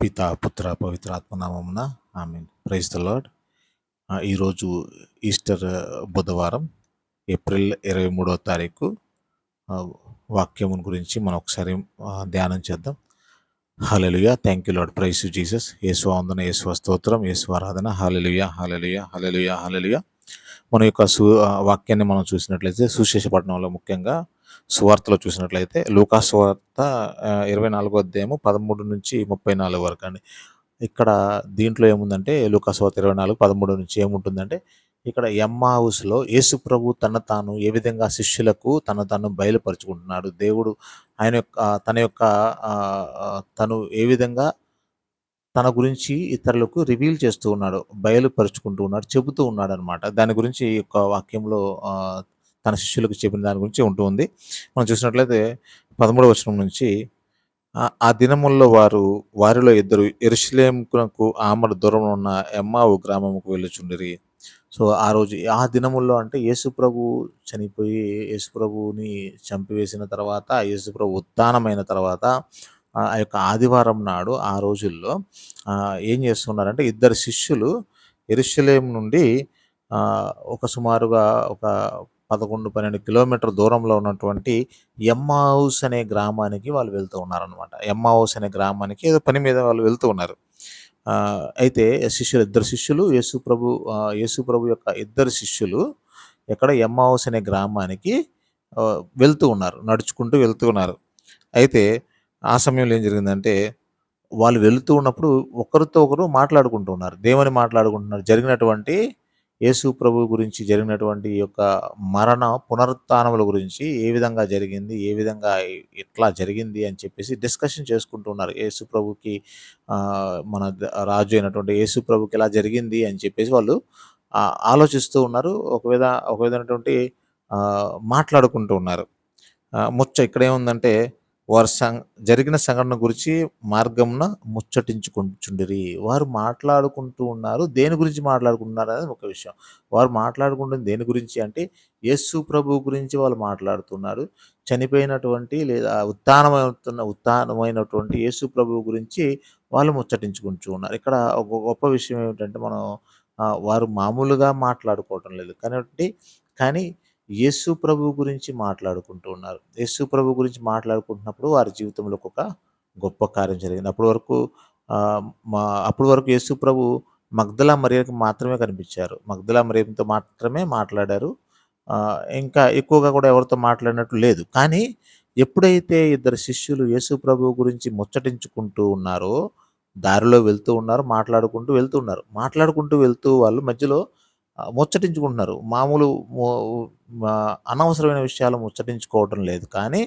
పిత పుత్ర పవిత్ర ఆత్మనామమున ఆమె ప్రైజ్ ద లాడ్ ఈరోజు ఈస్టర్ బుధవారం ఏప్రిల్ ఇరవై మూడవ తారీఖు వాక్యం గురించి మనం ఒకసారి ధ్యానం చేద్దాం. Hallelujah thank you Lord praise Jesus యేసు వందన యేసు స్తోత్రం యేసు ఆరాధన. హలలుయ హలలుయ హలలుయ హలలుయ మన యొక్క సు వాక్యాన్ని మనం చూసినట్లయితే సుశేషపట్నంలో ముఖ్యంగా సువార్తలో చూసినట్లయితే లూకా సువార్త ఇరవై నాలుగో అధ్యాయము పదమూడు నుంచి ముప్పై నాలుగు వరకు అండి. ఇక్కడ దీంట్లో ఏముందంటే లూకా సువార్త ఇరవై నాలుగు పదమూడు నుంచి ఏముంటుందంటే ఇక్కడ ఎమ్మా హౌస్లో యేసు ప్రభు తన తాను ఏ విధంగా శిష్యులకు తన తాను బయలుపరుచుకుంటున్నాడు. దేవుడు ఆయన యొక్క తన యొక్క తను ఏ విధంగా తన గురించి ఇతరులకు రివీల్ చేస్తూ ఉన్నాడు బయలుపరుచుకుంటూ ఉన్నాడు చెబుతూ ఉన్నాడు అనమాట దాని గురించి ఈ యొక్క వాక్యంలో తన శిష్యులకు చెప్పిన దాని గురించి ఉంటుంది మనం చూసినట్లయితే పదమూడవ వచనం నుంచి ఆ దినముల్లో వారు వారిలో ఇద్దరు ఎరుషులేముకు ఆమడ దూరంలో ఉన్న ఎమ్మావు గ్రామముకు వెళ్ళుచుండిరి. సో ఆ రోజు ఆ దినముల్లో అంటే యేసుప్రభు చనిపోయి యేసుప్రభుని చంపివేసిన తర్వాత యేసుప్రభు ఉత్థానమైన తర్వాత ఆ యొక్క ఆదివారం నాడు ఆ రోజుల్లో ఏం చేస్తున్నారంటే ఇద్దరు శిష్యులు ఎరుషలేం నుండి ఒక సుమారుగా ఒక పదకొండు పన్నెండు కిలోమీటర్ దూరంలో ఉన్నటువంటి ఎమ్మాహౌస్ అనే గ్రామానికి వాళ్ళు వెళ్తూ ఉన్నారనమాట ఎమ్మాహౌస్ అనే గ్రామానికి ఏదో పని మీద వాళ్ళు వెళ్తూ ఉన్నారు. అయితే శిష్యులు ఇద్దరు శిష్యులు యేసు ప్రభు యేసు ప్రభు యొక్క ఇద్దరు శిష్యులు ఎక్కడ ఎమ్మాహౌస్ అనే గ్రామానికి వెళ్తూ ఉన్నారు నడుచుకుంటూ వెళ్తూ ఉన్నారు. అయితే ఆ సమయంలో ఏం జరిగిందంటే వాళ్ళు వెళుతూ ఉన్నప్పుడు ఒకరితో ఒకరు మాట్లాడుకుంటూ ఉన్నారు. దేవుని మాట్లాడుకుంటున్నారు. జరిగినటువంటి యేసు ప్రభు గురించి జరిగినటువంటి యొక్క మరణ పునరుత్నముల గురించి ఏ విధంగా జరిగింది ఏ విధంగా ఎట్లా జరిగింది అని చెప్పేసి డిస్కషన్ చేసుకుంటూ ఉన్నారు. యేసు ప్రభుకి మన రాజు అయినటువంటి యేసు ప్రభుకి ఎలా జరిగింది అని చెప్పేసి వాళ్ళు ఆలోచిస్తూ ఉన్నారు. ఒక విధ ఒక విధమైనటువంటి మాట్లాడుకుంటూ ఉన్నారు. ముచ్చ ఇక్కడ ఏముందంటే వారు సం జరిగిన సంఘటన గురించి మార్గంన ముచ్చటించుకుంటుండరి వారు మాట్లాడుకుంటూ ఉన్నారు. దేని గురించి మాట్లాడుకుంటున్నారు అనేది ఒక విషయం. వారు మాట్లాడుకుంటుంది దేని గురించి అంటే యేసు ప్రభు గురించి వాళ్ళు మాట్లాడుతున్నారు. చనిపోయినటువంటి లేదా ఉత్థానమవుతున్న ఉత్థానమైనటువంటి యేసు ప్రభు గురించి వాళ్ళు ముచ్చటించుకుంటూ ఉన్నారు. ఇక్కడ ఒక గొప్ప విషయం ఏమిటంటే మనం వారు మామూలుగా మాట్లాడుకోవటం లేదు. కానీ కానీ యేసు ప్రభు గురించి మాట్లాడుకుంటూ ఉన్నారు. యేసు ప్రభు గురించి మాట్లాడుకుంటున్నప్పుడు వారి జీవితంలో ఒక గొప్ప కార్యం జరిగింది. అప్పటి వరకు మా అప్పటి వరకు యేసు ప్రభు మగ్ధలా మరియకు మాత్రమే కనిపించారు. మగ్ధలా మరియంతో మాత్రమే మాట్లాడారు. ఇంకా ఎక్కువగా కూడా ఎవరితో మాట్లాడినట్టు లేదు. కానీ ఎప్పుడైతే ఇద్దరు శిష్యులు యేసు ప్రభు గురించి ముచ్చటించుకుంటూ ఉన్నారో దారిలో వెళ్తూ ఉన్నారు మాట్లాడుకుంటూ వెళ్తూ ఉన్నారు. మాట్లాడుకుంటూ వెళ్తూ వాళ్ళు మధ్యలో ముచ్చటించుకుంటున్నారు. మామూలు అనవసరమైన విషయాలు ముచ్చటించుకోవటం లేదు. కానీ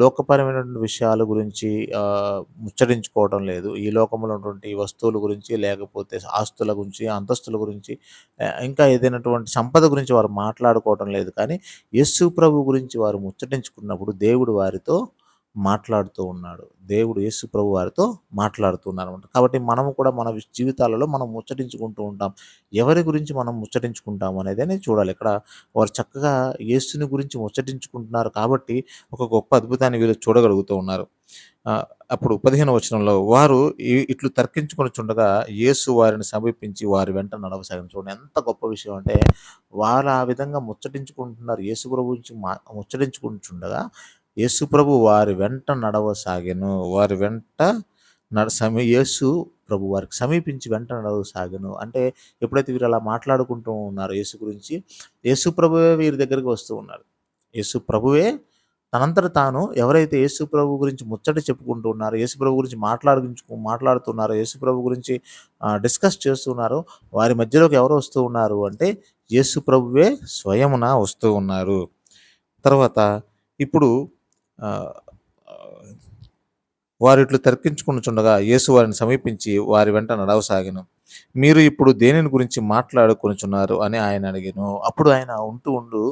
లోకపరమైనటువంటి విషయాల గురించి ముచ్చటించుకోవటం లేదు. ఈ లోకంలో ఉన్నటువంటి వస్తువుల గురించి లేకపోతే ఆస్తుల గురించి అంతస్తుల గురించి ఇంకా ఏదైనటువంటి సంపద గురించి వారు మాట్లాడుకోవటం లేదు. కానీ యస్సు ప్రభు గురించి వారు ముచ్చటించుకున్నప్పుడు దేవుడు వారితో మాట్లాడుతూ ఉన్నాడు. దేవుడు యేసు ప్రభు వారితో మాట్లాడుతున్నారు అనమాట కాబట్టి మనము కూడా మన జీవితాలలో మనం ముచ్చటించుకుంటూ ఉంటాం. ఎవరి గురించి మనం ముచ్చటించుకుంటాం అనేది చూడాలి. ఇక్కడ వారు చక్కగా యేసుని గురించి ముచ్చటించుకుంటున్నారు కాబట్టి ఒక గొప్ప అద్భుతాన్ని వీళ్ళు చూడగలుగుతూ ఉన్నారు. అప్పుడు పదిహేను వచనంలో వారు ఇట్లు తర్కించుకొని చుండగా యేసు వారిని సమీపించి వారి వెంట నడవసాగం చూడండి ఎంత గొప్ప విషయం అంటే వారు ఆ విధంగా ముచ్చటించుకుంటున్నారు. యేసు గురించి మా ముచ్చటించుకుంటుండగా యేసుప్రభు వారి వెంట నడవసాగెను. వారి వెంట నడ సమీ యేసు ప్రభు వారికి సమీపించి వెంట నడవసాగను. అంటే ఎప్పుడైతే వీరు అలా మాట్లాడుకుంటూ ఉన్నారు యేసు గురించి యేసు ప్రభువే వీరి దగ్గరికి వస్తూ ఉన్నారు. యేసు ప్రభువే తనంతట తాను ఎవరైతే యేసు ప్రభు గురించి ముచ్చట చెప్పుకుంటూ ఉన్నారో యేసు ప్రభు గురించి మాట్లాడుకుంచు మాట్లాడుతున్నారో యేసు ప్రభు గురించి డిస్కస్ చేస్తున్నారో వారి మధ్యలోకి ఎవరు వస్తూ ఉన్నారు అంటే యేసు ప్రభువే స్వయమున వస్తూ ఉన్నారు. తర్వాత ఇప్పుడు వారిట్లు తర్కించుకునిచుండగా యేసు వారిని సమీపించి వారి వెంట నడవసాగిన. మీరు ఇప్పుడు దేనిని గురించి మాట్లాడుకొనిచున్నారు అని ఆయన అడిగాను. అప్పుడు ఆయన ఉంటూ ఉండు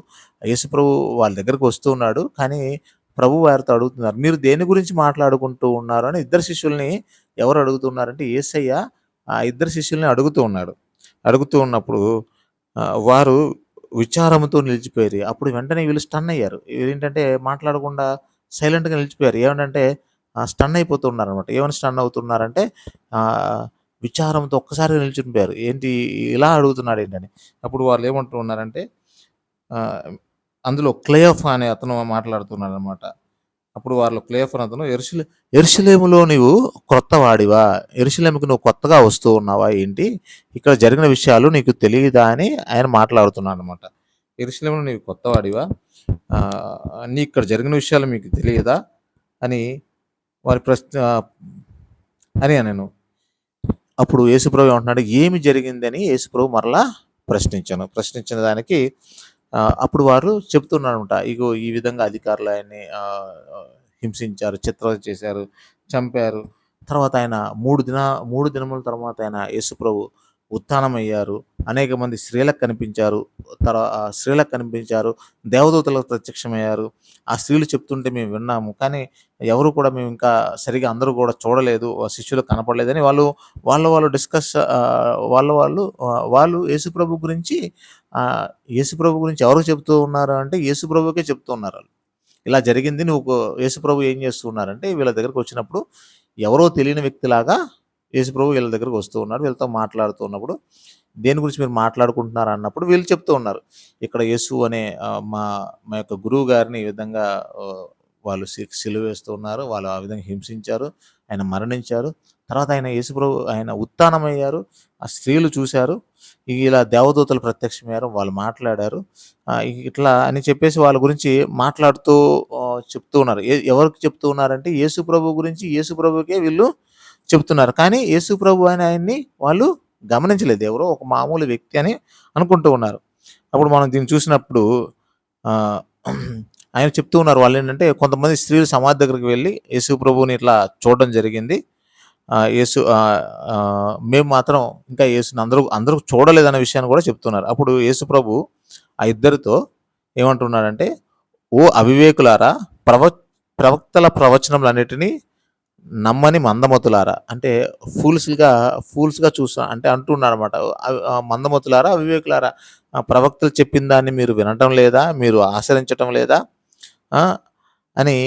యేసు ప్రభు వాళ్ళ దగ్గరకు వస్తూ ఉన్నాడు కానీ ప్రభు వారితో అడుగుతున్నారు మీరు దేని గురించి మాట్లాడుకుంటూ ఉన్నారు అని ఇద్దరు శిష్యుల్ని ఎవరు అడుగుతున్నారంటే ఏసయ్య ఆ ఇద్దరు శిష్యుల్ని అడుగుతూ ఉన్నాడు. అడుగుతూ ఉన్నప్పుడు వారు విచారంతో నిలిచిపోయారు. అప్పుడు వెంటనే వీళ్ళు స్టన్ అయ్యారు. ఏంటంటే మాట్లాడకుండా సైలెంట్గా నిలిచిపోయారు ఏమంటే స్టన్ అయిపోతున్నారనమాట. ఏమైనా స్టన్ అవుతున్నారంటే విచారంతో ఒక్కసారిగా నిలిచిపోయారు ఏంటి ఇలా అడుగుతున్నాడు ఏంటని అప్పుడు వాళ్ళు ఏమంటున్నారంటే అందులో క్లేఫ్ అనే అతను మాట్లాడుతున్నాడు అనమాట అప్పుడు వాళ్ళు క్లేఫ్ అని అతను యెరూషలే ఎరుసలేములో నీవు క్రొత్తవాడివా? ఎరుసలేముకి నువ్వు కొత్తగా వస్తూ ఉన్నావా ఏంటి? ఇక్కడ జరిగిన విషయాలు నీకు తెలియదా అని ఆయన మాట్లాడుతున్నాడనమాట. యెరూషలేములో నీవు కొత్తవాడివా? అన్నీ ఇక్కడ జరిగిన విషయాలు మీకు తెలియదా? అని వారి ప్రశ్న అని నేను అప్పుడు యేసుప్రభు ఏమంటున్నాడు, ఏమి జరిగిందని యేసుప్రభు మరలా ప్రశ్నించాను. ప్రశ్నించిన దానికి అప్పుడు వారు చెప్తున్నారనమాట. ఇగో ఈ విధంగా అధికారులు ఆయన్ని హింసించారు, చిత్ర చేశారు, చంపారు. తర్వాత ఆయన మూడు దిన మూడు దినముల తర్వాత ఆయన యేసుప్రభు ఉత్థానమయ్యారు. అనేక మంది స్త్రీలకు కనిపించారు. తర్వా స్త్రీలకు కనిపించారు. దేవదూతలకు ప్రత్యక్షమయ్యారు. ఆ స్త్రీలు చెప్తుంటే మేము విన్నాము. కానీ ఎవరు కూడా మేము ఇంకా సరిగ్గా అందరూ కూడా చూడలేదు. శిష్యులు కనపడలేదని వాళ్ళు వాళ్ళ వాళ్ళు డిస్కస్ వాళ్ళ వాళ్ళు వాళ్ళు యేసుప్రభు గురించి యేసుప్రభు గురించి ఎవరు చెప్తూ ఉన్నారు అంటే యేసుప్రభుకే చెప్తూ ఉన్నారు వాళ్ళు ఇలా జరిగింది నువ్వు యేసుప్రభు ఏం చేస్తూ ఉన్నారంటే వీళ్ళ దగ్గరకొచ్చినప్పుడు ఎవరో తెలియని వ్యక్తిలాగా యేసుప్రభు వీళ్ళ దగ్గరకు వస్తూ ఉన్నాడు. వీళ్ళతో మాట్లాడుతూ ఉన్నప్పుడు దేని గురించి మీరు మాట్లాడుకుంటున్నారు అన్నప్పుడు వీళ్ళు చెప్తూ ఉన్నారు. ఇక్కడ యేసు అనే మా మా యొక్క గురువు గారిని ఈ విధంగా వాళ్ళు సి సిలువ వేస్తూ ఉన్నారు. వాళ్ళు ఆ విధంగా హింసించారు. ఆయన మరణించారు. తర్వాత ఆయన యేసుప్రభు ఆయన ఉత్థానమయ్యారు. ఆ స్త్రీలు చూశారు. ఇలా దేవదూతలు ప్రత్యక్షమయ్యారు. వాళ్ళు మాట్లాడారు. ఇట్లా అని చెప్పేసి వాళ్ళ గురించి మాట్లాడుతూ చెప్తూ ఉన్నారు. ఎవరికి చెప్తూ ఉన్నారంటే యేసుప్రభు గురించి యేసుప్రభుకే వీళ్ళు చెప్తున్నారు. కానీ యేసుప్రభు అని ఆయన్ని వాళ్ళు గమనించలేదు. ఎవరో ఒక మామూలు వ్యక్తి అని అనుకుంటూ ఉన్నారు. అప్పుడు మనం దీన్ని చూసినప్పుడు ఆయన చెప్తూ ఉన్నారు. వాళ్ళు ఏంటంటే కొంతమంది స్త్రీలు సమాధి దగ్గరికి వెళ్ళి యేసుప్రభుని ఇట్లా చూడడం జరిగింది. యేసు మేము మాత్రం ఇంకా యేసుని అందరూ అందరూ చూడలేదన్న విషయాన్ని కూడా చెప్తున్నారు. అప్పుడు యేసు ప్రభు ఆ ఇద్దరితో ఏమంటున్నాడంటే, ఓ అవివేకులారా! ప్రవ ప్రవక్తల ప్రవచనములన్నిటినీ నమ్మని మందమతులారా! అంటే ఫూల్స్‌గా ఫూల్స్‌గా చూసా అంటే అంటున్నారన్నమాట. మందమతులారా! అవివేకులారా! ప్రవక్తలు చెప్పిన దాన్ని మీరు వినటం లేదా? మీరు ఆచరించటం లేదా? అని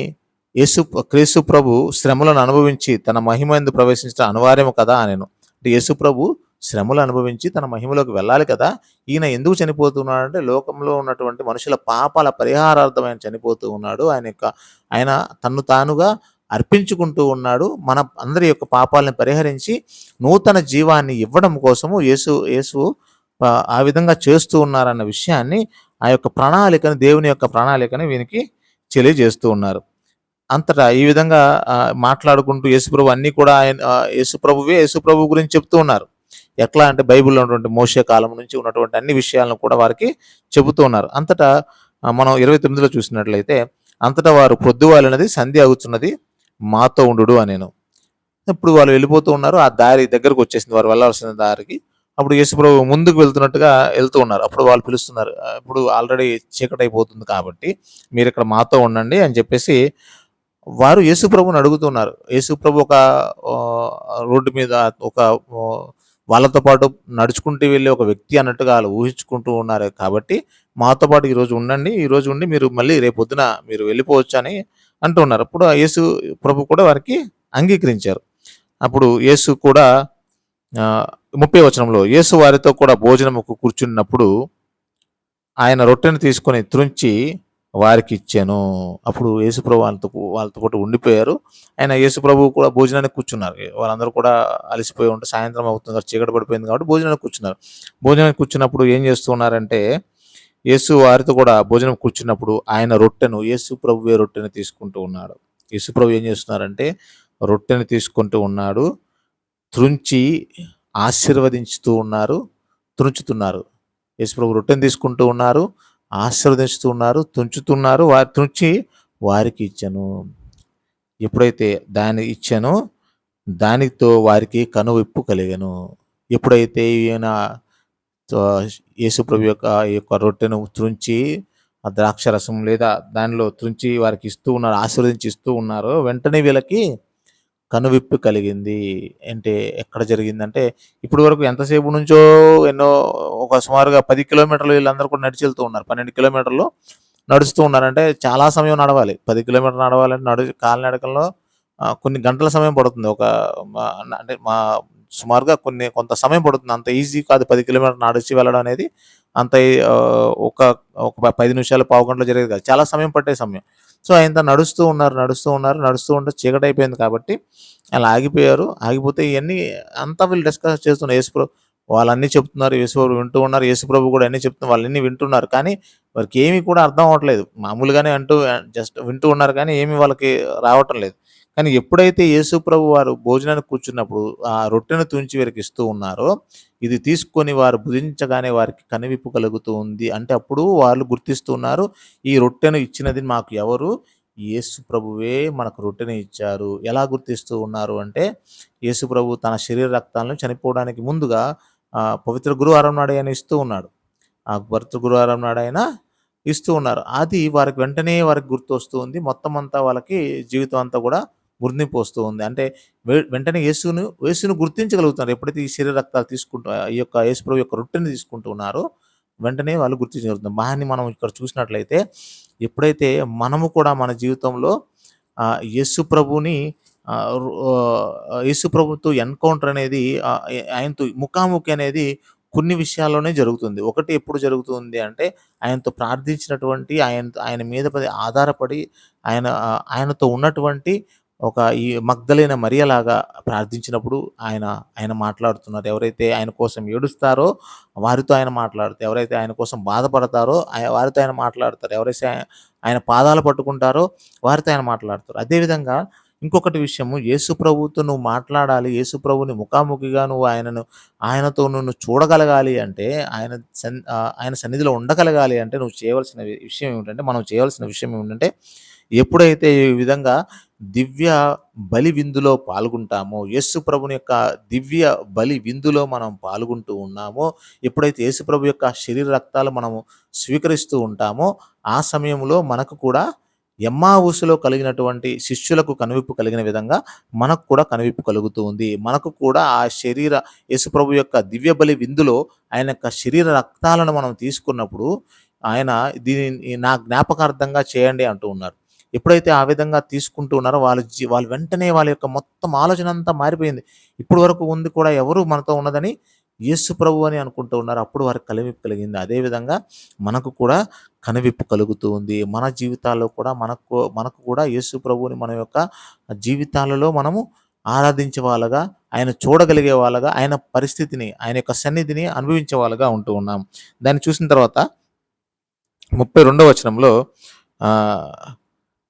యేసు క్రీస్తు ప్రభు శ్రమలను అనుభవించి తన మహిమయందు ప్రవేశించడం అనివార్యము కదా నేను అంటే యేసు ప్రభు శ్రమలు అనుభవించి తన మహిమలోకి వెళ్ళాలి కదా! ఈయన ఎందుకు చనిపోతున్నాడంటే లోకంలో ఉన్నటువంటి మనుషుల పాపాల పరిహారార్థం ఆయన చనిపోతూ ఉన్నాడు. ఆయన యొక్క ఆయన తన్ను తానుగా అర్పించుకుంటూ ఉన్నాడు. మన అందరి యొక్క పాపాలను పరిహరించి నూతన జీవాన్ని ఇవ్వడం కోసము యేసు యేసు ఆ విధంగా చేస్తూ ఉన్నారన్న విషయాన్ని ఆ యొక్క ప్రణాళికను దేవుని యొక్క ప్రణాళికని వీనికి తెలియజేస్తూ ఉన్నారు. అంతటా ఈ విధంగా మాట్లాడుకుంటూ యేసుప్రభు అన్నీ కూడా ఆయన యేసుప్రభువే యేసుప్రభు గురించి చెప్తూ ఉన్నారు. ఎట్లా అంటే బైబిల్‌లో ఉన్నటువంటి మోసే కాలం నుంచి ఉన్నటువంటి అన్ని విషయాలను కూడా వారికి చెబుతూ ఉన్నారు. అంతటా మనం ఇరవై తొమ్మిదిలో చూసినట్లయితే అంతటా వారు పొద్దువాలినది సంధ్య అవుతున్నది మాతో ఉండుడు నేను ఇప్పుడు వాళ్ళు వెళ్ళిపోతూ ఉన్నారు. ఆ దారి దగ్గరకొచ్చేసింది. వారు వెళ్ళాల్సిన దారికి. అప్పుడు యేసుప్రభు ముందుకు వెళ్తున్నట్టుగా వెళ్తూ ఉన్నారు. అప్పుడు వాళ్ళు పిలుస్తున్నారు. ఇప్పుడు ఆల్రెడీ చీకటైపోతుంది కాబట్టి మీరు ఇక్కడ మాతో ఉండండి అని చెప్పేసి వారు యేసుప్రభుని అడుగుతున్నారు. యేసుప్రభు ఒక రోడ్డు మీద ఒక వాళ్ళతో పాటు నడుచుకుంటూ వెళ్ళే ఒక వ్యక్తి అన్నట్టుగా వాళ్ళు ఊహించుకుంటూ ఉన్నారు కాబట్టి మాతో పాటు ఈరోజు ఉండండి. ఈరోజు ఉండి మీరు మళ్ళీ రేపొద్దున మీరు వెళ్ళిపోవచ్చు అని అంటూ ఉన్నారు. అప్పుడు ఆ యేసు ప్రభు కూడా వారికి అంగీకరించారు. అప్పుడు యేసు కూడా ముప్పై వచనంలో యేసు వారితో కూడా భోజనముకు కూర్చున్నప్పుడు ఆయన రొట్టెను తీసుకొని త్రుంచి వారికిచ్చెను. అప్పుడు యేసుప్రభు వాళ్ళతో వాళ్ళతో పాటు ఉండిపోయారు. ఆయన యేసుప్రభు కూడా భోజనానికి కూర్చున్నారు. వాళ్ళందరూ కూడా అలసిపోయి ఉంటే సాయంత్రం అవుతుంది చీకటి పడిపోయింది కాబట్టి భోజనానికి కూర్చున్నారు. భోజనానికి కూర్చున్నప్పుడు ఏం చేస్తున్నారంటే యేసు వారితో కూడా భోజనం కూర్చున్నప్పుడు ఆయన రొట్టెను యేసు ప్రభువే రొట్టెను తీసుకుంటూ ఉన్నాడు. యేసు ప్రభు ఏం చేస్తున్నారంటే రొట్టెను తీసుకుంటూ ఉన్నాడు. త్రుంచి ఆశీర్వదించుతూ ఉన్నారు. త్రుంచుతున్నారు. యేసుప్రభు రొట్టెను తీసుకుంటూ ఉన్నారు. ఆశీర్వదించుతూ ఉన్నారు. తుంచుతున్నారు. వారి త్రుంచి వారికి ఇచ్చాను ఎప్పుడైతే దాన్ని ఇచ్చానో దానితో వారికి కనువిప్పు కలిగాను ఎప్పుడైతే ఈయన యేసుప్రభు యొక్క ఈ యొక్క రొట్టెను త్రుంచి ఆ ద్రాక్షరసం లేదా దానిలో త్రుంచి వారికి ఇస్తూ ఉన్నారు. ఆశీర్వదించి ఇస్తూ ఉన్నారు వెంటనే వీళ్ళకి కనువిప్పు కలిగింది. అంటే ఎక్కడ జరిగిందంటే ఇప్పటి వరకు ఎంతసేపు నుంచో ఎన్నో ఒక సుమారుగా పది కిలోమీటర్లు వీళ్ళందరూ కూడా నడిచి వెళ్తూ ఉన్నారు. 12 కిలోమీటర్లు నడుస్తూ ఉన్నారంటే చాలా సమయం నడవాలి. పది కిలోమీటర్లు నడవాలంటే నడు కాలినడకలో కొన్ని గంటల సమయం పడుతుంది. ఒక మా అంటే మా సుమారుగా కొన్ని కొంత సమయం పడుతుంది. అంత ఈజీ కాదు పది కిలోమీటర్లు నడిచి వెళ్ళడం అనేది అంత ఒక ఒక పది నిమిషాలు, పావుగంటలో జరిగేది కాదు. చాలా సమయం పట్టే సమయం. సో, ఆయన నడుస్తూ ఉన్నారు, నడుస్తూ ఉన్నారు, నడుస్తూ ఉంటే చీకటయిపోయింది కాబట్టి అలా ఆగిపోయారు. ఆగిపోతే ఇవన్నీ అంతా వీళ్ళు డిస్కస్ చేస్తున్నారు. యేసుప్రభు వాళ్ళన్నీ చెప్తున్నారు. యేసుప్రభు వింటూ ఉన్నారు. యేసుప్రభు కూడా అన్నీ చెప్తున్నారు. వాళ్ళన్నీ వింటున్నారు. కానీ వారికి ఏమీ కూడా అర్థం అవ్వట్లేదు. మామూలుగానే అంటూ జస్ట్ వింటూ ఉన్నారు కానీ ఏమీ వాళ్ళకి రావటం లేదు. కానీ ఎప్పుడైతే యేసుప్రభు వారు భోజనానికి కూర్చున్నప్పుడు ఆ రొట్టెను తుంచి వీరికి ఇస్తూ ఉన్నారో, ఇది తీసుకొని వారు భుజించగానే వారికి కనువిప్పు కలుగుతూ ఉంది. అంటే అప్పుడు వాళ్ళు గుర్తిస్తూ ఉన్నారు. ఈ రొట్టెను ఇచ్చినది మాకు ఎవరు? యేసు ప్రభువే మనకు రొట్టెని ఇచ్చారు. ఎలా గుర్తిస్తూ ఉన్నారు అంటే, యేసు ప్రభు తన శరీర రక్తాలను చనిపోవడానికి ముందుగా పవిత్ర గురువారం నాడు ఆయన ఇస్తూ ఉన్నాడు. ఆ పవిత్ర గురువారం నాడు ఆయన ఇస్తూ ఉన్నారు. అది వారికి వెంటనే వారికి గుర్తొస్తూ ఉంది. మొత్తం అంతా వాళ్ళకి జీవితం అంతా కూడా మురిని పోస్తూ ఉంది. అంటే వె వెంటనే యేసును యేసును గుర్తించగలుగుతున్నారు. ఎప్పుడైతే ఈ శరీర రక్తాలు తీసుకుంటూ ఈ యొక్క యేసుప్రభు యొక్క రొట్టెని తీసుకుంటూ ఉన్నారో, వెంటనే వాళ్ళు గుర్తించగలుగుతున్నారు. మహాన్ని మనం ఇక్కడ చూసినట్లయితే ఎప్పుడైతే మనము కూడా మన జీవితంలో ఆహ్, యేసు ప్రభుని యేసు ప్రభుతో ఎన్‌కౌంటర్ అనేది ఆయనతో ముఖాముఖి అనేది కొన్ని విషయాల్లోనే జరుగుతుంది. ఒకటి ఎప్పుడు జరుగుతుంది అంటే ఆయనతో ప్రార్థించినటువంటి ఆయన ఆయన మీద ఆధారపడి ఆయన ఆయనతో ఉన్నటువంటి ఒక ఈ మగ్ధలైన మరియలాగా ప్రార్థించినప్పుడు ఆయన ఆయన మాట్లాడుతున్నారు. ఎవరైతే ఆయన కోసం ఏడుస్తారో వారితో ఆయన మాట్లాడుతారు. ఎవరైతే ఆయన కోసం బాధపడతారో వారితో ఆయన మాట్లాడతారు. ఎవరైతే ఆయన పాదాలు పట్టుకుంటారో వారితో ఆయన మాట్లాడతారు. అదేవిధంగా ఇంకొకటి విషయము యేసు ప్రభుతో నువ్వు మాట్లాడాలి. యేసు ప్రభుని ముఖాముఖిగా నువ్వు ఆయనను ఆయనతో నువ్వు చూడగలగాలి అంటే ఆయన సన్ ఆయన సన్నిధిలో ఉండగలగాలి అంటే నువ్వు చేయవలసిన విషయం ఏమిటంటే మనం చేయవలసిన విషయం ఏమిటంటే ఎప్పుడైతే ఈ విధంగా దివ్య బలి విందులో పాల్గొంటామో, యేసుప్రభుని యొక్క దివ్య బలి విందులో మనం పాల్గొంటూ ఉన్నామో, ఎప్పుడైతే యేసుప్రభు యొక్క శరీర రక్తాలు మనము స్వీకరిస్తూ ఉంటామో, ఆ సమయంలో మనకు కూడా ఎమ్మావుసులో కలిగినటువంటి శిష్యులకు కనువిప్పు కలిగిన విధంగా మనకు కూడా కనువిప్పు కలుగుతూ ఉంది. మనకు కూడా ఆ శరీర యేసుప్రభు యొక్క దివ్య బలి విందులో ఆయన యొక్క శరీర రక్తాలను మనం తీసుకున్నప్పుడు ఆయన దీనిని నా జ్ఞాపకార్థంగా చేయండి అంటూ ఉన్నారు. ఎప్పుడైతే ఆ విధంగా తీసుకుంటూ ఉన్నారో వాళ్ళ జీ వాళ్ళు వెంటనే వాళ్ళ యొక్క మొత్తం ఆలోచన అంతా మారిపోయింది. ఇప్పుడు వరకు ఉంది కూడా ఎవరు మనతో ఉన్నదని యేసు ప్రభు అని అనుకుంటూ ఉన్నారు. అప్పుడు వారికి కనువిప్పు కలిగింది. అదేవిధంగా మనకు కూడా కనువిప్పు కలుగుతూ ఉంది. మన జీవితాల్లో కూడా మనకు మనకు కూడా యేసు ప్రభువుని మన యొక్క జీవితాలలో మనము ఆరాధించే వాళ్ళగా, ఆయన చూడగలిగే వాళ్ళగా, ఆయన పరిస్థితిని, ఆయన యొక్క సన్నిధిని అనుభవించే వాళ్ళగా ఉంటూ ఉన్నాం. దాన్ని చూసిన తర్వాత 32వ వచనంలో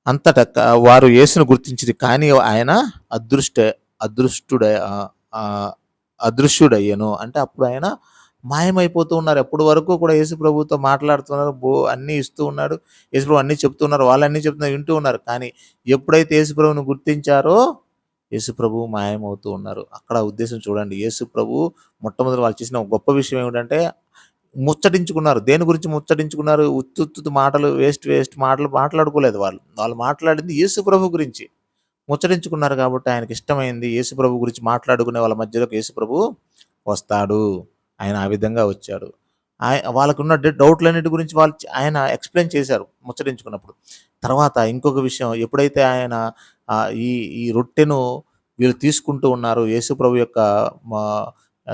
అంతట వారు యేసును గుర్తించింది కానీ ఆయన అదృష్ట అదృష్టుడ అదృశ్యుడయ్యను అంటే అప్పుడు ఆయన మాయమైపోతూ ఉన్నారు. ఎప్పటి వరకు కూడా యేసు ప్రభుతో మాట్లాడుతున్నారు. బో అన్నీ ఇస్తూ ఉన్నాడు. యేసుప్రభు అన్నీ చెప్తున్నారు. వాళ్ళు అన్నీ చెప్తున్నారు వింటూ ఉన్నారు. కానీ ఎప్పుడైతే యేసు గుర్తించారో యేసుప్రభు మాయమవుతూ ఉన్నారు. అక్కడ ఉద్దేశం చూడండి. యేసుప్రభు మొట్టమొదటి వాళ్ళు చేసిన గొప్ప విషయం ఏమిటంటే ముచ్చటించుకున్నారు. దేని గురించి ముచ్చటించుకున్నారు? ఉత్తుత్తు మాటలు వేస్ట్ వేస్ట్ మాటలు మాట్లాడుకోలేదు వాళ్ళు. వాళ్ళు మాట్లాడింది యేసు ప్రభు గురించి. ముచ్చటించుకున్నారు కాబట్టి ఆయనకిష్టమైంది యేసు ప్రభు గురించి మాట్లాడుకునే వాళ్ళ మధ్యలోకి యేసు వస్తాడు. ఆయన ఆ విధంగా వచ్చాడు. వాళ్ళకున్న డౌట్‌లన్నిటి గురించి వాళ్ళు ఆయన ఎక్స్‌ప్లెయిన్ చేశారు ముచ్చటించుకున్నప్పుడు. తర్వాత ఇంకొక విషయం ఎప్పుడైతే ఆయన ఈ ఈ రొట్టెను వీళ్ళు తీసుకుంటూ ఉన్నారు. యేసుప్రభు యొక్క యొక్క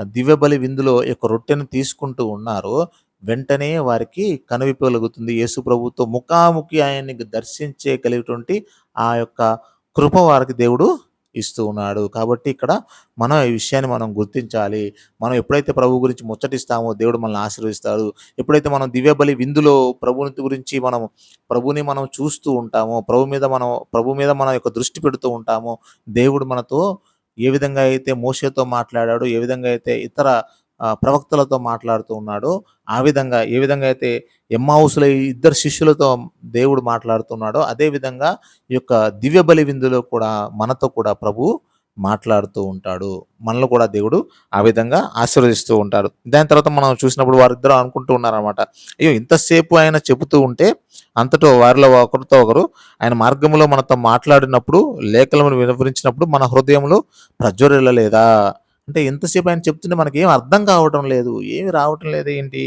దివ్యబలి విందులో యొక్క రొట్టెను తీసుకుంటూ ఉన్నారో, వెంటనే వారికి కనువిపగలుగుతుంది యేసు ప్రభువుతో ముఖాముఖి ఆయన్ని దర్శించగలిగినటువంటి ఆ యొక్క కృప వారికి దేవుడు ఇస్తూ ఉన్నాడు. కాబట్టి ఇక్కడ మనం ఈ విషయాన్ని మనం గుర్తించాలి. మనం ఎప్పుడైతే ప్రభువు గురించి ముచ్చటిస్తామో దేవుడు మనల్ని ఆశీర్వదిస్తాడు. ఎప్పుడైతే మనం దివ్యబలి విందులో ప్రభువుని గురించి మనం ప్రభుని మనం చూస్తూ ఉంటామో, ప్రభు మీద మనం ప్రభు మీద మన యొక్క దృష్టి పెడుతూ ఉంటామో, దేవుడు మనతో ఏ విధంగా అయితే మోషేతో మాట్లాడాడో, ఏ విధంగా అయితే ఇతర ప్రవక్తలతో మాట్లాడుతూ ఉన్నాడో, ఆ విధంగా ఏ విధంగా అయితే ఎమ్మావుసులో ఇద్దరు శిష్యులతో దేవుడు మాట్లాడుతున్నాడో, అదే విధంగా ఈ యొక్క దివ్య బలి విందులో కూడా మనతో కూడా ప్రభు మాట్లాడుతూ ఉంటాడు. మనల్ని కూడా దేవుడు ఆ విధంగా ఆశీర్వదిస్తూ ఉంటారు. దాని తర్వాత మనం చూసినప్పుడు వారిద్దరూ అనుకుంటూ ఉన్నారనమాట. అయ్యో! ఇంతసేపు ఆయన చెబుతూ ఉంటే అంతటో వారిలో ఒకరితో ఒకరు ఆయన మార్గంలో మనతో మాట్లాడినప్పుడు, లేఖలను వివరించినప్పుడు మన హృదయంలో ప్రజ్వరిల్లలేదా? అంటే ఎంతసేపు ఆయన చెప్తుంటే మనకి ఏం అర్థం కావటం లేదు. ఏమి రావటం లేదు ఏంటి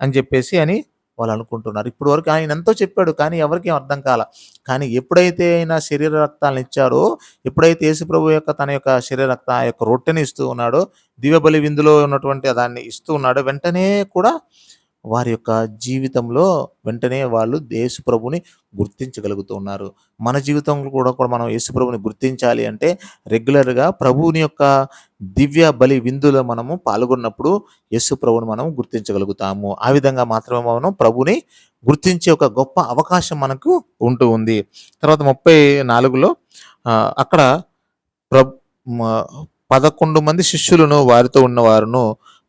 అని చెప్పేసి అని వాళ్ళు అనుకుంటున్నారు. ఇప్పటి వరకు ఆయన ఎంతో చెప్పాడు. కానీ ఎవరికీ అర్థం కాల. కానీ ఎప్పుడైతే ఆయన శరీర రక్తాలను ఇచ్చాడో, ఎప్పుడైతే యేసుప్రభు యొక్క తన యొక్క శరీర రక్త ఆ యొక్క రొట్టెని ఇస్తూ ఉన్నాడో, దివ్య బలి విందులో ఉన్నటువంటి దాన్ని ఇస్తూ ఉన్నాడో, వెంటనే కూడా వారి యొక్క జీవితంలో వెంటనే వాళ్ళు యేసుప్రభుని గుర్తించగలుగుతూ ఉన్నారు. మన జీవితంలో కూడా కూడా మనం యేసుప్రభుని గుర్తించాలి అంటే రెగ్యులర్‌గా ప్రభువుని యొక్క దివ్య బలి విందులో మనము పాల్గొన్నప్పుడు యేసుప్రభుని మనం గుర్తించగలుగుతాము. ఆ విధంగా మాత్రమే మనం ప్రభుని గుర్తించే ఒక గొప్ప అవకాశం మనకు ఉంటూ ఉంది. తర్వాత ముప్పై నాలుగులో అక్కడ ప్ర పదకొండు మంది శిష్యులను వారితో ఉన్నవారును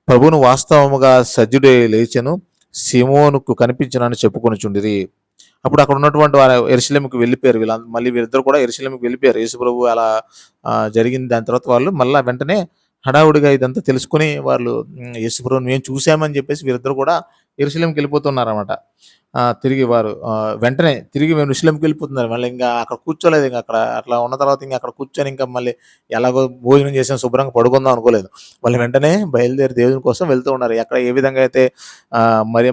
ప్రభును వాస్తవముగా సజ్జుడే లేచెను. సీమోనుకు కనిపించినని చెప్పుకొనిచుండిరి అప్పుడు అక్కడ ఉన్నటువంటి వారు యెరూషలేముకి వెళ్ళిపోయారు. వీళ్ళ మళ్ళీ వీళ్ళిద్దరు కూడా యెరూషలేముకి వెళ్ళిపోయారు. యేసుప్రభు అలా జరిగింది. దాని తర్వాత వాళ్ళు మళ్ళీ వెంటనే హడావుడిగా ఇదంతా తెలుసుకొని వాళ్ళు యేసుప్రభుని మేము చూసామని చెప్పేసి వీరిద్దరు కూడా యెరూషలేముకి వెళ్ళిపోతున్నారన్నమాట. తిరిగి వారు వెంటనే తిరిగి మేము యెరూషలేముకి వెళ్ళిపోతున్నారు. మళ్ళీ ఇంకా అక్కడ కూర్చోలేదు. ఇంకా అక్కడ అట్లా ఉన్న తర్వాత ఇంకా అక్కడ కూర్చొని ఇంకా మళ్ళీ ఎలాగో భోజనం చేసాం శుభ్రంగా పడుకుందాం అనుకోలేదు. వాళ్ళు వెంటనే బయలుదేరి దేవుని కోసం వెళ్తూ ఉన్నారు. ఎక్కడ ఏ విధంగా అయితే ఆహ్, మరియ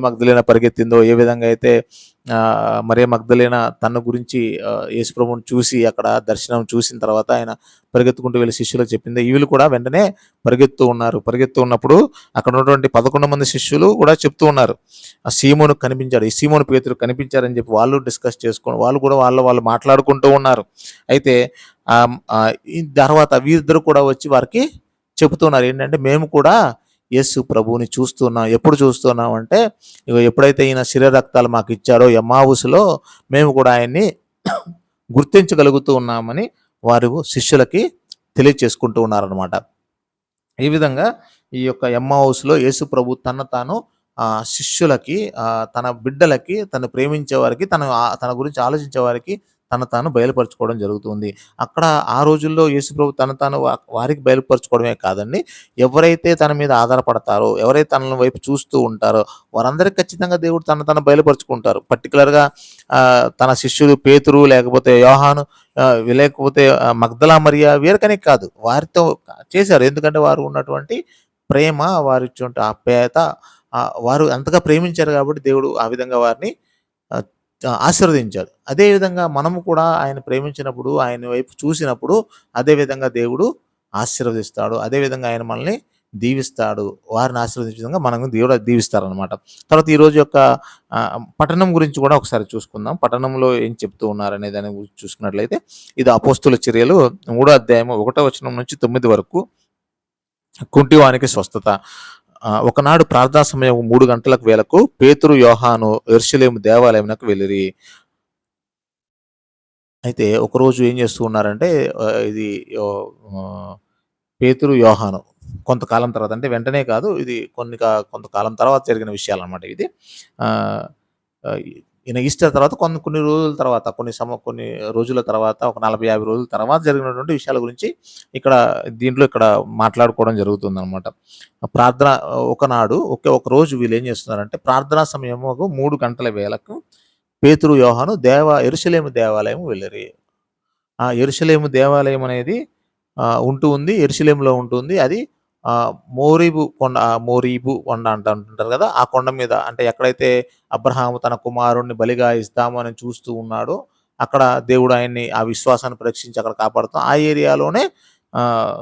పరిగెత్తిందో, ఏ విధంగా అయితే ఆహ్, మరియ తన గురించి యేసుప్రభుని చూసి అక్కడ దర్శనం చూసిన తర్వాత ఆయన పరిగెత్తుకుంటూ వెళ్ళి శిష్యులకు చెప్పింది. వీళ్ళు కూడా వెంటనే పరిగెత్తు ఉన్నారు. పరిగెత్తు ఉన్నప్పుడు అక్కడ ఉన్నటువంటి 11 మంది శిష్యులు కూడా చెప్తూ ఉన్నారు. ఆ సీమోను కనిపించాడు. ఈ సీమోను పేతురు కనిపించారని చెప్పి వాళ్ళు డిస్కస్ చేసుకొని వాళ్ళు కూడా వాళ్ళు వాళ్ళు మాట్లాడుకుంటూ ఉన్నారు. అయితే తర్వాత వీరిద్దరు కూడా వచ్చి వారికి చెబుతున్నారు. ఏంటంటే మేము కూడా యేసు ప్రభువుని చూస్తున్నాం. ఎప్పుడు చూస్తున్నాం అంటే ఇగో ఎప్పుడైతే ఈయన శరీర రక్తాలు మాకు ఇచ్చాడో ఎమ్మావుసులో మేము కూడా ఆయన్ని గుర్తించగలుగుతూ ఉన్నామని వారు శిష్యులకి తెలియచేసుకుంటూ ఉన్నారనమాట. ఈ విధంగా ఈ యొక్క ఎమ్మావుసులో యేసు ప్రభు తన తాను శిష్యులకి తన బిడ్డలకి తను ప్రేమించే వారికి తను తన గురించి ఆలోచించే వారికి తను తాను బయలుపరుచుకోవడం జరుగుతుంది. అక్కడ ఆ రోజుల్లో యేసుప్రభు తన తను తాను వారికి బయలుపరుచుకోవడమే కాదండి. ఎవరైతే తన మీద ఆధారపడతారో, ఎవరైతే తన వైపు చూస్తూ ఉంటారో వారందరికీ ఖచ్చితంగా దేవుడు తను బయలుపరుచుకుంటారు. పర్టికులర్గా తన శిష్యులు పేతురు లేకపోతే యోహాను లేకపోతే మగ్దలా మరియా వీరికనే కాదు. వారితో చేశారు. ఎందుకంటే వారు ఉన్నటువంటి ప్రేమ, వారి ఆప్యాయత వారు అంతగా ప్రేమించారు కాబట్టి దేవుడు ఆ విధంగా వారిని ఆశీర్వదించాడు. అదేవిధంగా మనము కూడా ఆయన ప్రేమించినప్పుడు, ఆయన వైపు చూసినప్పుడు అదేవిధంగా దేవుడు ఆశీర్వదిస్తాడు. అదే విధంగా ఆయన మనల్ని దీవిస్తాడు. వారిని ఆశీర్వదించే విధంగా మనల్ని దేవుడు దీవిస్తారనమాట. తర్వాత ఈరోజు యొక్క పట్టణం గురించి కూడా ఒకసారి చూసుకుందాం. పట్టణంలో ఏం చెప్తూ ఉన్నారనే దాని గురించి చూసుకున్నట్లయితే ఇది అపోస్తుల చర్యలు మూడో అధ్యాయము ఒకటో వచనం నుంచి తొమ్మిది వరకు కుంటివానికి స్వస్థత. ఒకనాడు ప్రార్థనా సమయం మూడు గంటలకు వేలకు పేతురు, యోహాను ఎర్షలేము దేవాలయంకు వెళ్ళిరి. అయితే ఒకరోజు ఏం చేస్తూ ఉన్నారంటే ఇది పేతురు, యోహాను కొంతకాలం తర్వాత అంటే వెంటనే కాదు. ఇది కొన్ని కొంతకాలం తర్వాత జరిగిన విషయాలు అనమాట ఇది. ఈయన ఈస్టర్ తర్వాత కొన్ని కొన్ని రోజుల తర్వాత కొన్ని సమ కొన్ని రోజుల తర్వాత ఒక 40, 50 రోజుల తర్వాత జరిగినటువంటి విషయాల గురించి ఇక్కడ దీంట్లో ఇక్కడ మాట్లాడుకోవడం జరుగుతుంది అనమాట ప్రార్థన ఒకనాడు ఒకే ఒక రోజు వీళ్ళేం చేస్తున్నారంటే ప్రార్థనా సమయము మూడు గంటల వేలకు పేతురు, యోహాను దేవ ఎరుసలేము దేవాలయం వెళ్ళరి ఆ ఎరుసలేము దేవాలయం అనేది ఉంటూ ఉంది. ఎరుసలేములో ఉంటుంది. అది మోరీబు కొండ మోరీబు కొండ అంట అంటుంటారు కదా! ఆ కొండ మీద అంటే ఎక్కడైతే అబ్రహాము తన కుమారుడిని బలిగా ఇస్తాము అని చూస్తూ ఉన్నాడో, అక్కడ దేవుడు ఆయన్ని ఆ విశ్వాసాన్ని పరీక్షించి అక్కడ కాపాడుతాం ఆ ఏరియాలోనే ఆహ్,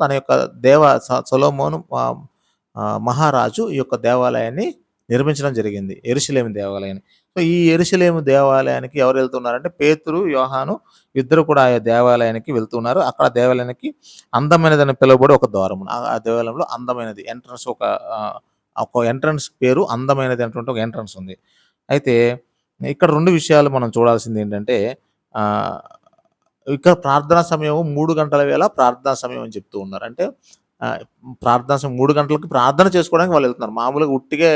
తన యొక్క దేవ స మహారాజు ఈ యొక్క దేవాలయాన్ని నిర్మించడం జరిగింది. ఎరుసలేమి దేవాలయాన్ని. సో, ఈ ఎరుసలేము దేవాలయానికి ఎవరు వెళ్తున్నారంటే పేతురు, యోహాను ఇద్దరు కూడా ఆ దేవాలయానికి వెళ్తున్నారు. అక్కడ దేవాలయానికి అందమైనదని పిలువబడి ఒక ద్వారం ఆ దేవాలయంలో అందమైనది ఎంట్రన్స్ ఒక ఒక ఎంట్రన్స్ పేరు అందమైనది అనేటువంటి ఒక ఎంట్రన్స్ ఉంది. అయితే ఇక్కడ రెండు విషయాలు మనం చూడాల్సింది ఏంటంటే ఇక్కడ ప్రార్థనా సమయం మూడు గంటల వేళ ప్రార్థనా సమయం అని చెప్తూ ఉన్నారు. అంటే ప్రార్థనా సమయం మూడు గంటలకి ప్రార్థన చేసుకోవడానికి వాళ్ళు వెళ్తున్నారు. మామూలుగా ఉట్టిగా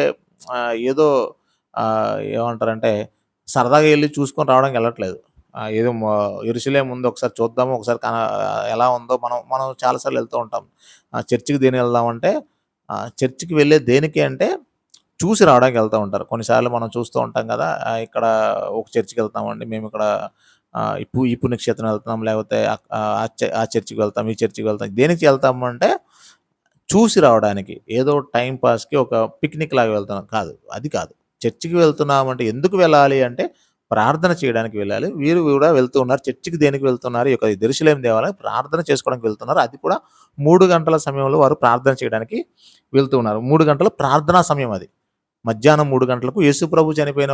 ఏదో ఏమంటారంటే సరదాగా వెళ్ళి చూసుకొని రావడానికి వెళ్ళట్లేదు. ఏదో మ ముందు ఉంది ఒకసారి చూద్దాము, ఒకసారి ఎలా ఉందో మనం మనం చాలాసార్లు వెళ్తూ ఉంటాం. చర్చికి దేనికి వెళ్దామంటే చర్చికి వెళ్ళే దేనికి అంటే చూసి రావడానికి వెళ్తా ఉంటారు. కొన్నిసార్లు మనం చూస్తూ ఉంటాం కదా! ఇక్కడ ఒక చర్చికి వెళ్తామండి మేము ఇక్కడ ఇప్పు ఈ పుణ్యక్షేత్రం వెళ్తున్నాం లేకపోతే ఆ చ ఆ చర్చికి వెళ్తాం, ఈ చర్చికి వెళ్తాం. దేనికి వెళ్తాము అంటే చూసి రావడానికి. ఏదో టైం పాస్‌కి ఒక పిక్నిక్ లాగా వెళ్తాం కాదు. అది కాదు. చర్చికి వెళ్తున్నామంటే ఎందుకు వెళ్ళాలి అంటే ప్రార్థన చేయడానికి వెళ్ళాలి. వీరు కూడా వెళ్తూ ఉన్నారు. చర్చికి దేనికి వెళ్తున్నారు? ఈ యొక్క యెరూషలేము దేవాలయం ప్రార్థన చేసుకోవడానికి వెళ్తున్నారు. అది కూడా మూడు గంటల సమయంలో వారు ప్రార్థన చేయడానికి వెళ్తూ ఉన్నారు. 3 గంటలు ప్రార్థనా సమయం అది. మధ్యాహ్నం మూడు గంటలకు యేసు ప్రభు చనిపోయిన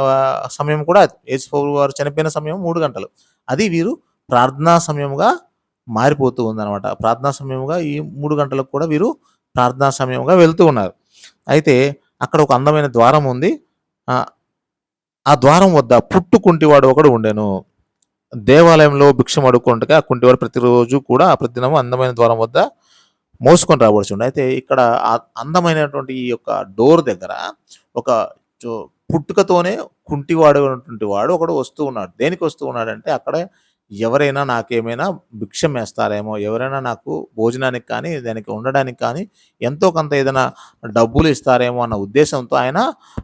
సమయం కూడా యేసు ప్రభు వారు చనిపోయిన సమయం మూడు గంటలు. అది వీరు ప్రార్థనా సమయముగా మారిపోతూ ఉందనమాట. ప్రార్థనా సమయముగా ఈ మూడు గంటలకు కూడా వీరు ప్రార్థనా సమయముగా వెళ్తూ ఉన్నారు. అయితే అక్కడ ఒక అందమైన ద్వారం ఉంది. ఆ ద్వారం వద్ద పుట్టు కుంటివాడు ఒకడు ఉండెను. దేవాలయంలో భిక్షం అడుక్కొనుటకు ఆ కుంటివాడు ప్రతిరోజు కూడా ప్రతిదినము అందమైన ద్వారం వద్ద మోసుకొని రాబడుచుండు. అయితే ఇక్కడ అందమైనటువంటి ఈ యొక్క డోర్ దగ్గర ఒక పుట్టుకతోనే కుంటివాడు అయినటువంటి వాడు ఒకడు వస్తూ ఉన్నాడు. దేనికి వస్తూ ఉన్నాడంటే అక్కడ ఎవరైనా నాకేమైనా భిక్షం వేస్తారేమో, ఎవరైనా నాకు భోజనానికి కానీ, దానికి ఉండడానికి కానీ ఎంతో కొంత ఏదైనా డబ్బులు ఇస్తారేమో అన్న ఉద్దేశంతో ఆయన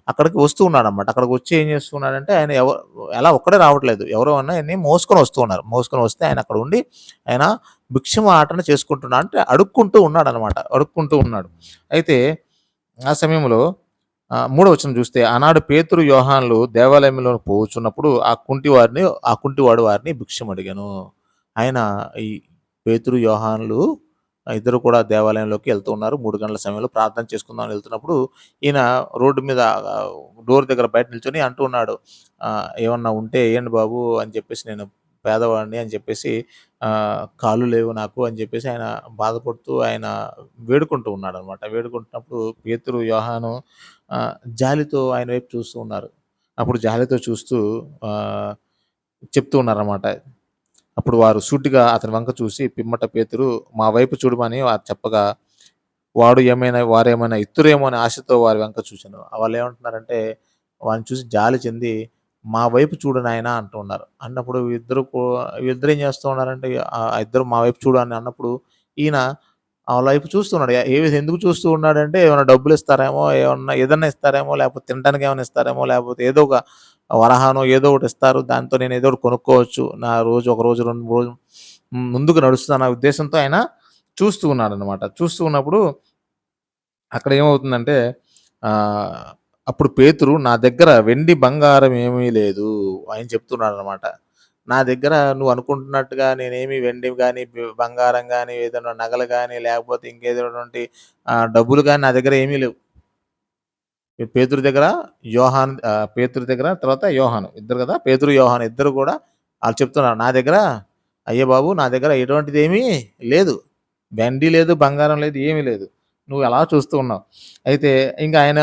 అక్కడికి వస్తూ ఉన్నాడనమాట అక్కడికి వచ్చి ఏం చేస్తున్నాడంటే ఆయన ఎవ అలా ఒక్కడే రావట్లేదు. ఎవరో అన్నీ మోసుకొని వస్తూ ఉన్నారు. మోసుకొని వస్తే ఆయన అక్కడ ఉండి ఆయన భిక్షమాటన చేసుకుంటున్నా అంటే అడుక్కుంటూ ఉన్నాడనమాట. అడుక్కుంటూ ఉన్నాడు. అయితే ఆ సమయంలో మూడో వచనం చూస్తే ఆనాడు పేతురు, యోహాన్లు దేవాలయంలో పోచున్నప్పుడు ఆ కుంటివారిని ఆ కుంటివాడు వారిని భిక్షం అడిగాను. ఆయన ఈ పేతురు, యోహాన్లు ఇద్దరు కూడా దేవాలయంలోకి వెళ్తూ ఉన్నారు. మూడు గంటల సమయంలో ప్రార్థన చేసుకుందామని వెళ్తున్నప్పుడు ఈయన రోడ్డు మీద డోర్ దగ్గర బయట నిల్చొని అంటూ ఉన్నాడు. "ఏమన్నా ఉంటే ఎయండి బాబు" అని చెప్పేసి నేను పేదవాడిని అని చెప్పేసి కాలు "కాళ్ళు లేవు నాకు" అని చెప్పేసి ఆయన బాధపడుతూ ఆయన వేడుకుంటూ ఉన్నాడనమాట. వేడుకుంటున్నప్పుడు పేతురు, యోహాను జాలితో ఆయన వైపు చూస్తూ ఉన్నారు. అప్పుడు జాలితో చూస్తూ చెప్తూ ఉన్నారన్నమాట. అప్పుడు వారు సూటిగా అతని వంక చూసి పిమ్మట పేతురు మా వైపు చూడమని వారు చెప్పగా వాడు ఏమైనా వారేమైనా ఇత్తురేమో అని ఆశతో వారి వంక చూసాను. వాళ్ళేమంటున్నారంటే వారిని చూసి జాలి చెంది మా వైపు చూడు నాయన అంటున్నారు అన్నప్పుడు ఇద్దరు ఇద్దరు ఏం చేస్తూ ఉన్నారంటే ఇద్దరు మా వైపు చూడు అని అన్నప్పుడు ఈయన ఆళ్ళ వైపు చూస్తున్నాడు. ఏ విధంగా ఎందుకు చూస్తూ ఉన్నాడంటే ఏమైనా డబ్బులు ఇస్తారేమో, ఏమన్నా ఏదన్నా ఇస్తారేమో, లేకపోతే తినడానికి ఏమైనా ఇస్తారేమో, లేకపోతే ఏదో ఒక వరహానో ఏదో ఒకటి ఇస్తారు. దాంతో నేను ఏదో ఒకటి కొనుక్కోవచ్చు. నా రోజు ఒక రోజు, రెండు రోజులు ముందుకు నడుస్తానన్న ఉద్దేశంతో ఆయన చూస్తూ ఉన్నాడనమాట. చూస్తూ ఉన్నప్పుడు అక్కడ ఏమవుతుందంటే అప్పుడు పేతురు నా దగ్గర వెండి, బంగారం ఏమీ లేదు. ఆయన చెప్తున్నాడు అనమాట నా దగ్గర నువ్వు అనుకుంటున్నట్టుగా నేనేమి వెండి కానీ బంగారం కానీ ఏదైనా నగలు కానీ లేకపోతే ఇంకేదైనటువంటి డబ్బులు కానీ నా దగ్గర ఏమీ లేవు. పేతురు దగ్గర, యోహాన్ పేతురు దగ్గర తర్వాత యోహాను. ఇద్దరు కదా! పేతురు, యోహాన్ ఇద్దరు కూడా వాళ్ళు చెప్తున్నారు. నా దగ్గర అయ్య బాబు నా దగ్గర ఎటువంటిది ఏమీ లేదు. వెండి లేదు, బంగారం లేదు, ఏమీ లేదు. నువ్వు ఎలా చూస్తూ ఉన్నావు. అయితే ఇంకా ఆయన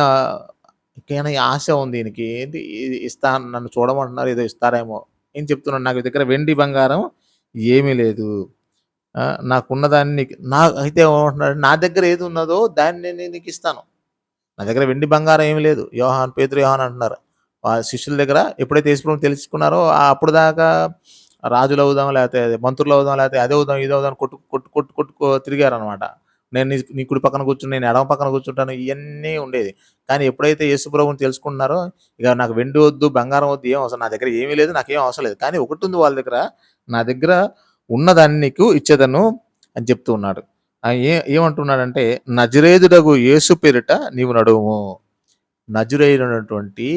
ఇంకైనా ఆశ ఉంది ఈయనకి. ఏంటి ఇది ఇస్తా నన్ను చూడమంటున్నారు ఏదో ఇస్తారేమో. ఏం చెప్తున్నాను నాకు దగ్గర వెండి, బంగారం ఏమీ లేదు. ఆహ్, నాకున్నదాన్ని నా అయితే ఏమంటున్నాడు నా దగ్గర ఏది ఉన్నదో దాన్ని నేను నీకు ఇస్తాను నా దగ్గర వెండి, బంగారం ఏమీ లేదు. యోహాన్ పేతురు, యోహాన్ అంటున్నారు. ఆ శిష్యుల దగ్గర ఎప్పుడైతే యేసుప్రభుని తెలుసుకున్నారో అప్పుడు దాకా రాజులు అవుదాం లేకపోతే మంత్రులవుదాం, లేకపోతే ఇదే ఉదయం కొట్టు కొట్టు కొట్టు కొట్టుకో తిరిగారనమాట. నేను నీ నీ కుడి పక్కన కూర్చుని, నేను ఎడమ పక్కన కూర్చుంటాను ఇవన్నీ ఉండేది. కానీ ఎప్పుడైతే యేసుప్రభుని తెలుసుకుంటున్నారో ఇక నాకు వెండి వద్దు, బంగారం వద్దు, ఏం అవసరం నా దగ్గర ఏమీ లేదు, నాకేం అవసరం లేదు. కానీ ఒకటి ఉంది వాళ్ళ దగ్గర, నా దగ్గర ఉన్నదాన్ని నీకు ఇచ్చేదను అని చెప్తూ ఉన్నాడు. ఏ ఏమంటున్నాడంటే నజరేదుడగు యేసు పేరిట నీవు నడువుము. నజరేయుడైనటువంటి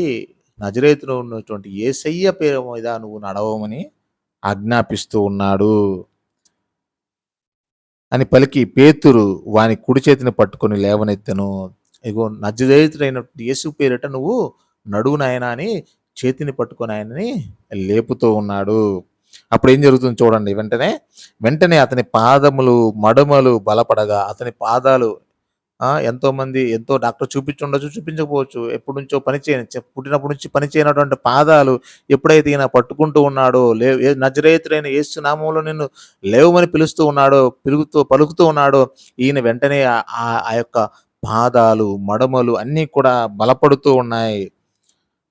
నజరేతులో ఉన్నటువంటి యేసయ్య పేరు మీద నువ్వు నడవమని ఆజ్ఞాపిస్తూ ఉన్నాడు. అని పలికి పేతురు వాని కుడి చేతిని పట్టుకొని లేవనెత్తను ఇగో నజరేయుడైన యేసు పేరిట నువ్వు నడువు నాయనా అని చేతిని పట్టుకొని ఆయనని లేపుతూ ఉన్నాడు. అప్పుడు ఏం జరుగుతుంది చూడండి వెంటనే, వెంటనే అతని పాదములు, మడమలు బలపడగా అతని పాదాలు ఎంతో ఎంతోమంది ఎంతో డాక్టర్ చూపించుండొచ్చు, చూపించకపోవచ్చు. ఎప్పటినుంచో పని చేయని పుట్టినప్పటి నుంచి పని చేయనటువంటి పాదాలు ఎప్పుడైతే ఈయన పట్టుకుంటూ ఉన్నాడో, లే ఏ ఏసునామంలో యేసు నామంలో నిన్ను లేవమని పిలుస్తూ ఉన్నాడో, పిలుగుతూ పలుకుతూ ఉన్నాడో, ఈయన వెంటనే ఆ యొక్క పాదాలు, మడమలు అన్నీ కూడా బలపడుతూ ఉన్నాయి.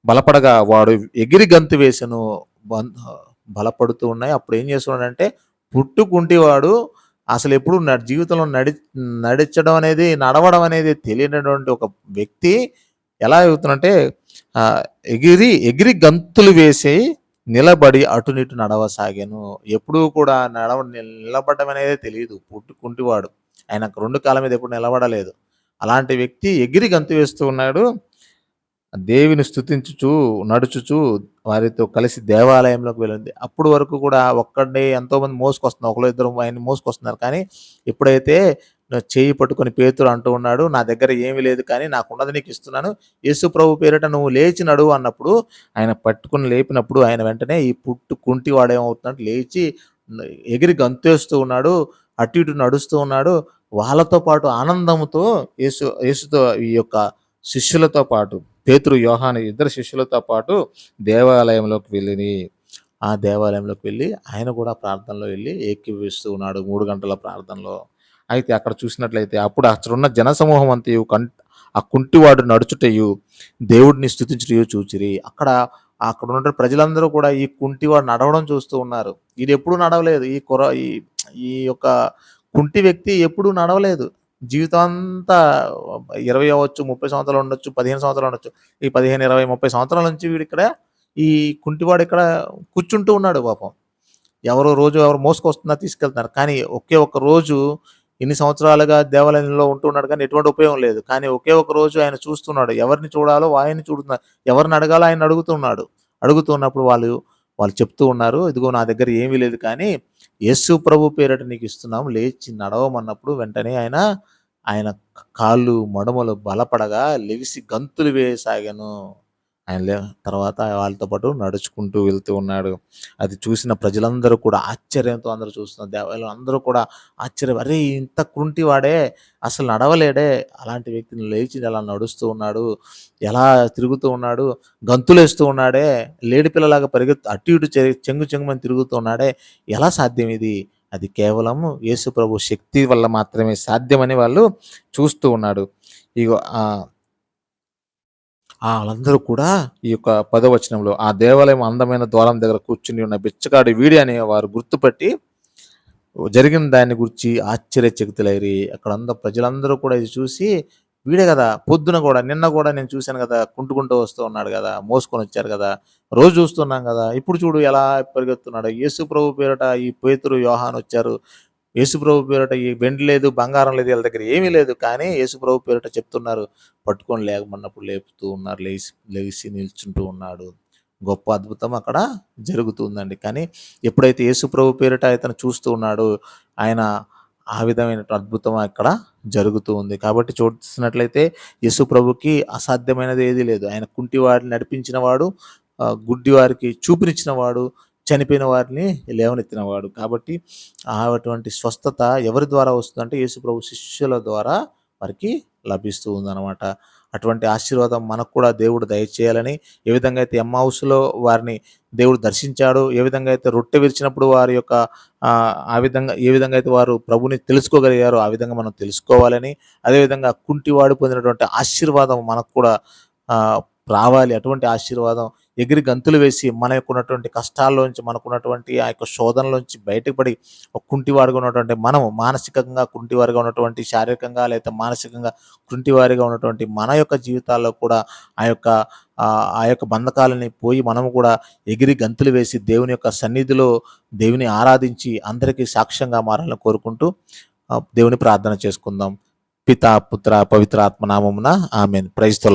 బలపడగా వాడు ఎగిరి గంతు వేసను బలపడుతూ ఉన్నాయి. అప్పుడు ఏం చేస్తున్నాడంటే పుట్టుకుంటివాడు అసలెప్పుడు న జీవితంలో నడి నడిచడం అనేది, నడవడం అనేది తెలియనటువంటి ఒక వ్యక్తి ఎలా అవుతుందంటే ఎగిరి ఎగిరి గంతులు వేసి నిలబడి అటునిటు నడవసాగాను. ఎప్పుడూ కూడా నడవ నిలబడడం అనేది తెలియదు పుట్టుకుంటివాడు. ఆయన రెండు కాలం మీద ఎప్పుడు నిలబడలేదు. అలాంటి వ్యక్తి ఎగిరి గంతు వేస్తూ ఉన్నాడు. దేవిని స్థుతించుచు నడుచుచు వారితో కలిసి దేవాలయంలోకి వెళ్ళింది. అప్పుడు వరకు కూడా ఒక్కడే ఎంతోమంది మోసుకొస్తున్నారు. ఒకళ్ళు ఇద్దరు ఆయన మోసుకొస్తున్నారు. కానీ ఎప్పుడైతే చేయి పట్టుకొని పేతురు అంటూ ఉన్నాడు నా దగ్గర ఏమీ లేదు కానీ నాకున్నది నీకు ఇస్తున్నాను. యేసు ప్రభు పేరిట నువ్వు లేచి నడువు అన్నప్పుడు ఆయన పట్టుకుని లేపినప్పుడు ఆయన వెంటనే ఈ పుట్టు కుంటి వాడేమవుతున్నాడు లేచి ఎగిరి గంతేస్తూ ఉన్నాడు అటు ఇటు నడుస్తూ ఉన్నాడు. వాళ్ళతో పాటు ఆనందంతో యేసు యేసుతో ఈ యొక్క శిష్యులతో పాటు పేతురు యోహాను ఇద్దరు శిష్యులతో పాటు దేవాలయంలోకి వెళ్ళి ఆ దేవాలయంలోకి వెళ్ళి ఆయన కూడా ప్రార్థనలో వెళ్ళి ఏకీవిస్తూ ఉన్నాడు మూడు గంటల ప్రార్థనలో. అయితే అక్కడ చూసినట్లయితే అప్పుడు అక్కడ ఉన్న జనసమూహం అంతయు కం ఆ కుంటివాడు నడుచుటయు దేవుడిని స్థుతించుటయు చూచిరి. అక్కడ అక్కడ ఉన్న ప్రజలందరూ కూడా ఈ కుంటివాడు నడవడం చూస్తూ ఉన్నారు. ఇది ఎప్పుడు నడవలేదు. ఈ కుర ఈ ఈ యొక్క కుంటి వ్యక్తి ఎప్పుడూ నడవలేదు. జీవితం అంతా ఇరవై అవ్వచ్చు ముప్పై సంవత్సరాలు ఉండొచ్చు పదిహేను సంవత్సరాలు ఉండొచ్చు. ఈ పదిహేను ఇరవై ముప్పై సంవత్సరాల నుంచి వీడు ఇక్కడ ఈ కుంటివాడు ఇక్కడ కూర్చుంటూ ఉన్నాడు పాపం. ఎవరో రోజు ఎవరు మోసుకొస్తున్నా తీసుకెళ్తున్నారు. కానీ ఒకే ఒక రోజు ఇన్ని సంవత్సరాలుగా దేవాలయంలో ఉంటున్నాడు కానీ ఎటువంటి ఉపయోగం లేదు. కానీ ఒకే ఒక రోజు ఆయన చూస్తున్నాడు. ఎవరిని చూడాలో ఆయన్ని చూడుతున్నాడు ఎవరిని అడగాలో ఆయన అడుగుతున్నాడు. అడుగుతున్నప్పుడు వాళ్ళు వాళ్ళు చెప్తూ ఉన్నారు ఇదిగో నా దగ్గర ఏమీ లేదు కానీ యేసు ప్రభు పేరట నీకు ఇస్తున్నాం. లేచి నడవమన్నప్పుడు వెంటనే ఆయన ఆయన కాళ్ళు మడమలు బలపడగా లెవిసి గంతులు వేయసాగాను. ఆయన లే తర్వాత వాళ్ళతో పాటు నడుచుకుంటూ వెళ్తూ ఉన్నాడు. అది చూసిన ప్రజలందరూ కూడా ఆశ్చర్యంతో అందరూ చూస్తున్నారు దేవాలయం అందరూ కూడా ఆశ్చర్యం. అరే ఇంత కుంటి వాడే అసలు నడవలేడే. అలాంటి వ్యక్తిని లేచి అలా నడుస్తూ ఉన్నాడు. ఎలా తిరుగుతూ ఉన్నాడు? గంతులేస్తూ ఉన్నాడే. లేడి పిల్లలాగా పరిగెత్తు అటు ఇటు చెంగు చెంగుమని తిరుగుతూ ఉన్నాడే. ఎలా సాధ్యం ఇది? అది కేవలం యేసు ప్రభు శక్తి వల్ల మాత్రమే సాధ్యమని వాళ్ళు చూస్తూ ఉన్నాడు. ఇగో వాళ్ళందరూ కూడా ఈ యొక్క పదవచనంలో ఆ దేవాలయం అందమైన ద్వారం దగ్గర కూర్చుని ఉన్న బిచ్చగాడి వీడి అనే వారు గుర్తుపట్టి జరిగిన దాన్ని గురించి ఆశ్చర్యచకితులైరి. అక్కడ అందరూ ప్రజలందరూ కూడా ఇది చూసి వీడే కదా పొద్దున కూడా నిన్న కూడా నేను చూశాను కదా కుంటుకుంటూ వస్తూ ఉన్నాడు కదా మోసుకొని వచ్చారు కదా రోజు చూస్తున్నాం కదా ఇప్పుడు చూడు ఎలా పరిగెత్తున్నాడు. యేసు ప్రభు పేరట ఈ పేతురు యోహాన్ వచ్చారు. యేసుప్రభు పేరిట ఈ వెండి లేదు బంగారం లేదు వీళ్ళ దగ్గర ఏమీ లేదు. కానీ యేసుప్రభు పేరిట చెప్తున్నారు పట్టుకొని లేకమన్నప్పుడు లేపుతూ ఉన్నారు లేచి లేచి నిల్చుంటూ ఉన్నాడు. గొప్ప అద్భుతం అక్కడ జరుగుతుందండి. కానీ ఎప్పుడైతే యేసుప్రభు పేరిట ఇతను చూస్తూ ఉన్నాడు ఆయన ఆ విధమైన అద్భుతం అక్కడ జరుగుతూ ఉంది. కాబట్టి చూసినట్లయితే యేసు ప్రభుకి అసాధ్యమైనది ఏది లేదు. ఆయన కుంటి వాడిని నడిపించిన వాడు గుడ్డి వారికి చూపినిచ్చిన వాడు చనిపోయిన వారిని లేవనెత్తినవాడు. కాబట్టి అటువంటి స్వస్థత ఎవరి ద్వారా వస్తుందంటే యేసుప్రభు శిష్యుల ద్వారా వారికి లభిస్తూ ఉందన్నమాట. అటువంటి ఆశీర్వాదం మనకు కూడా దేవుడు దయచేయాలని ఏ విధంగా అయితే హౌస్లో వారిని దేవుడు దర్శించాడు ఏ విధంగా అయితే రొట్టె విరిచినప్పుడు వారి యొక్క ఆ విధంగా ఏ విధంగా అయితే వారు ప్రభుని తెలుసుకోగలిగారో ఆ విధంగా మనం తెలుసుకోవాలని అదేవిధంగా కుంటివాడు పొందినటువంటి ఆశీర్వాదం మనకు కూడా రావాలి. అటువంటి ఆశీర్వాదం ఎగిరి గంతులు వేసి మన యొక్క ఉన్నటువంటి కష్టాల్లోంచి మనకున్నటువంటి ఆ యొక్క శోధనలోంచి బయటకు పడి ఒక కుంటివారిగా ఉన్నటువంటి మనం మానసికంగా కుంటివారిగా ఉన్నటువంటి శారీరకంగా లేదా మానసికంగా కుంటివారిగా ఉన్నటువంటి మన యొక్క జీవితాల్లో కూడా ఆ యొక్క ఆ యొక్క బంధకాలని పోయి మనము కూడా ఎగిరి గంతులు వేసి దేవుని యొక్క సన్నిధిలో దేవుని ఆరాధించి అందరికీ సాక్ష్యంగా మారాలని కోరుకుంటూ దేవుని ప్రార్థన చేసుకుందాం. పిత పుత్ర పవిత్ర ఆత్మనామమున ఆమె ప్రైజ్ ద